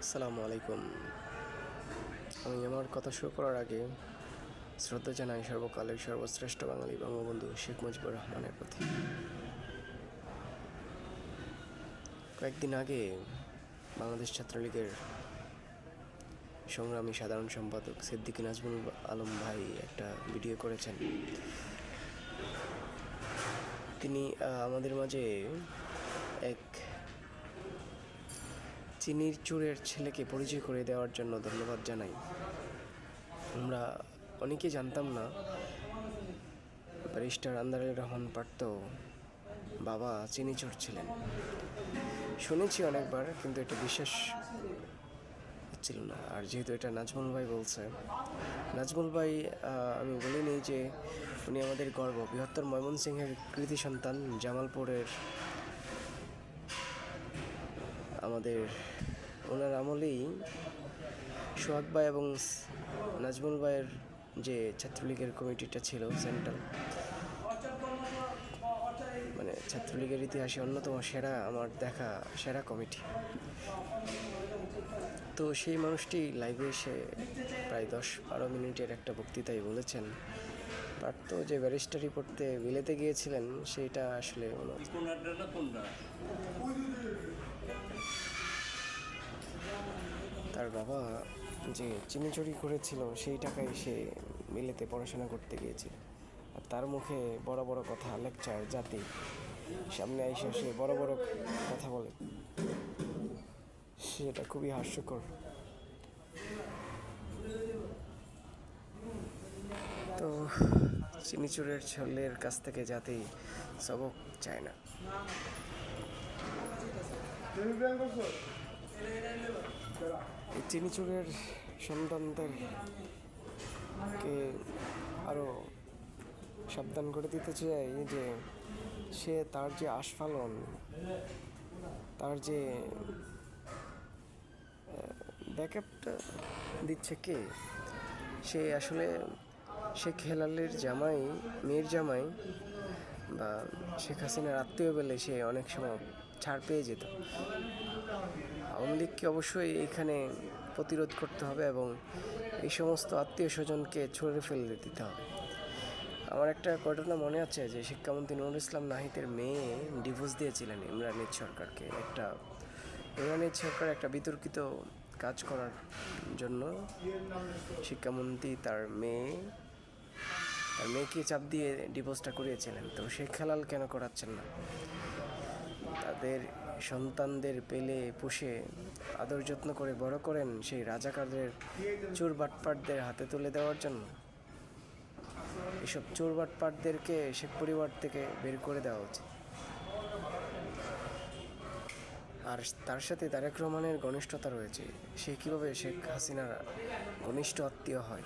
আসসালামু আলাইকুম। আমি আমার কথা শুরু করার আগে শ্রদ্ধা জানাই সর্বকালের সর্বশ্রেষ্ঠ বাঙালি বঙ্গবন্ধু শেখ মুজিবুর রহমানের প্রতি। কয়েকদিন আগে বাংলাদেশ ছাত্রলীগের সংগ্রামী সাধারণ সম্পাদক সিদ্দিকী নাজমুল আলম ভাই একটা ভিডিও করেছেন। তিনি আমাদের মাঝে এক চিনির চুরের ছেলেকে পরিচয় করে দেওয়ার জন্য ধন্যবাদ জানাই। আমরা অনেকে জানতাম না, ব্যারিস্টার আন্দারুর রহমান পার্থ বাবা চিনি চোর ছিলেন। শুনেছি অনেকবার, কিন্তু এটা বিশ্বাস হচ্ছিল না। আর যেহেতু এটা নাজমুল ভাই বলছে, নাজমুল ভাই আমি বলিনি যে উনি আমাদের গর্ব। বৃহত্তর ময়মনসিংহের কৃতি সন্তান জামালপুরের আমাদের ওনার আমলেই সোহাগ ভাই এবং নাজমুল ভাইয়ের যে ছাত্রলীগের কমিটিটা ছিল, সেন্ট্রাল। মানে ছাত্রলীগের ইতিহাসে অন্যতম সেরা আমার দেখা সেরা কমিটি। তো সেই মানুষটি লাইভে এসে প্রায় দশ বারো মিনিটের একটা বক্তৃতায় বলেছেন পারত যে ব্যারিস্টারি পড়তে বিলেতে গিয়েছিলেন সেইটা আসলে তার বাবা যে চিনি চুরি করেছিল, সেই টাকায় সে মিলেতে পড়াশোনা করতে গিয়েছিল। আর তার মুখে বড় বড় কথা লেকচার জাতি, সামনে এসে সে বড় বড় কথা বলে। সেটা খুবই হাস্যকর। তো চিনিচুরের ছেলের কাছ থেকে জাতি সবক চায় না। এই চিনিচুরের সন্তানদেরকে আরও সাবধান করে দিতে চাই যে সে তার যে আস্ফালন, তার যে ব্যাকআপটা দিচ্ছে কে? সে আসলে শেখ হেলালের জামাই মেয়ের জামাই বা শেখ হাসিনার আত্মীয় বলে সে অনেক সময় ছাড় পেয়ে যেত। আওয়ামী লীগকে অবশ্যই এখানে প্রতিরোধ করতে হবে এবং এই সমস্ত আত্মীয় স্বজনকে ছড়ে ফেলে দিতে হবে। আমার একটা ঘটনা মনে আছে যে শিক্ষামন্ত্রী নুরুল ইসলাম নাহিদের মেয়ে ডিভোর্স দিয়েছিলেন ইমরানের সরকারকে। একটা ইমরানের সরকার একটা বিতর্কিত কাজ করার জন্য শিক্ষামন্ত্রী তার মেয়ে, তার মেয়েকে চাপ দিয়ে ডিভোর্সটা করিয়েছিলেন। তো শেখ হেলাল কেন করাচ্ছেন না? তাদের সন্তানদের পেলে পুষে আদর যত্ন করে বড় করেন সেই রাজাকারদের চোর বাটপাটদের হাতে তুলে দেওয়ার জন্য। এসব চোর বাটপাটদেরকে শেখ পরিবার থেকে বের করে দেওয়া উচিত। আর তার সাথে তারেক রহমানের ঘনিষ্ঠতা রয়েছে। সে কীভাবে শেখ হাসিনার ঘনিষ্ঠ আত্মীয় হয়?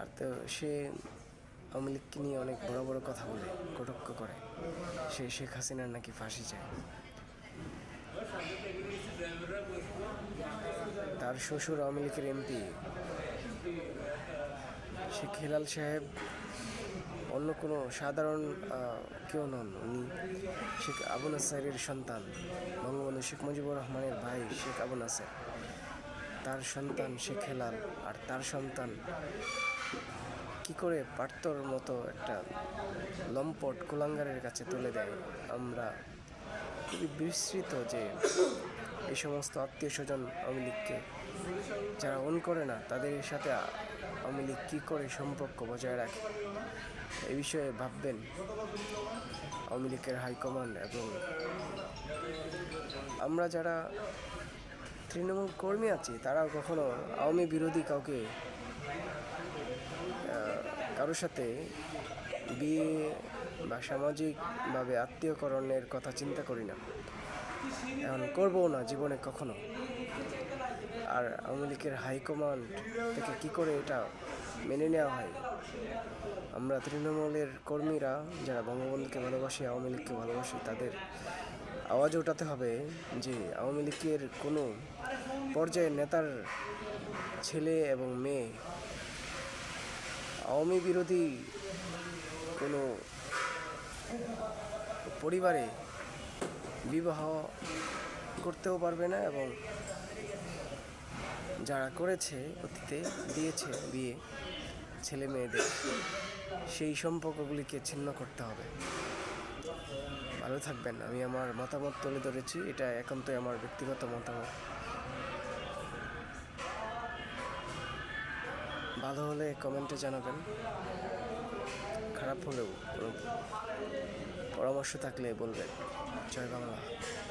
আর তো সে আওয়ামী লীগকে নিয়ে অনেক বড় বড় কথা বলে, কটক্ষ করে। সে শেখ হাসিনার নাকি ফাঁসি চায়? তার শ্বশুর আওয়ামী লীগের এমপি। শেখ হেলাল সাহেব, অন্য কোনো সাধারণ কেউ নন। উনি শেখ আবু নাসারের সন্তান, বঙ্গবন্ধু শেখ মুজিবুর রহমানের ভাই শেখ আবু নাসের। তার সন্তান শেখ হেলাল, আর তার সন্তান কি করে পার্থর মতো একটা লম্পট কুলাঙ্গারের কাছে তুলে দেয়? আমরা খুবই বিস্মৃত যে এই সমস্ত আত্মীয় স্বজন আওয়ামী লীগকে যারা অন করে না, তাদের সাথে আওয়ামী লীগ কী করে সম্পর্ক বজায় রাখে? এই বিষয়ে ভাববেন আওয়ামী লীগের হাইকমান্ড এবং আমরা যারা তৃণমূল কর্মী আছি, তারাও কখনো আওয়ামী বিরোধী কাউকে কারোর সাথে বিয়ে বা সামাজিকভাবে আত্মীয়করণের কথা চিন্তা করি না। এখন করব না জীবনে কখনো। আর আওয়ামী লীগের হাইকমান্ড থেকে কী করে এটা মেনে নেওয়া হয়? আমরা তৃণমূলের কর্মীরা যারা বঙ্গবন্ধুকে ভালোবাসি, আওয়ামী লীগকে ভালোবাসি, তাদের আওয়াজ ওঠাতে হবে যে আওয়ামী লীগের কোনো পর্যায়ের নেতার ছেলে এবং মেয়ে আওয়ামী বিরোধী কোনো পরিবারে বিবাহ করতেও পারবে না এবং যারা করেছে, অতীতে দিয়েছে বিয়ে, ছেলে মেয়েদের, সেই সম্পর্কগুলিকে ছিন্ন করতে হবে। ভালো থাকবেন। আমি আমার মতামত তুলে ধরেছি। এটা একান্তই আমার ব্যক্তিগত মতামত। ভালো হলে কমেন্টে জানাবেন। খারাপ হলেও পরামর্শ থাকলে বলবেন। জয় বাংলা।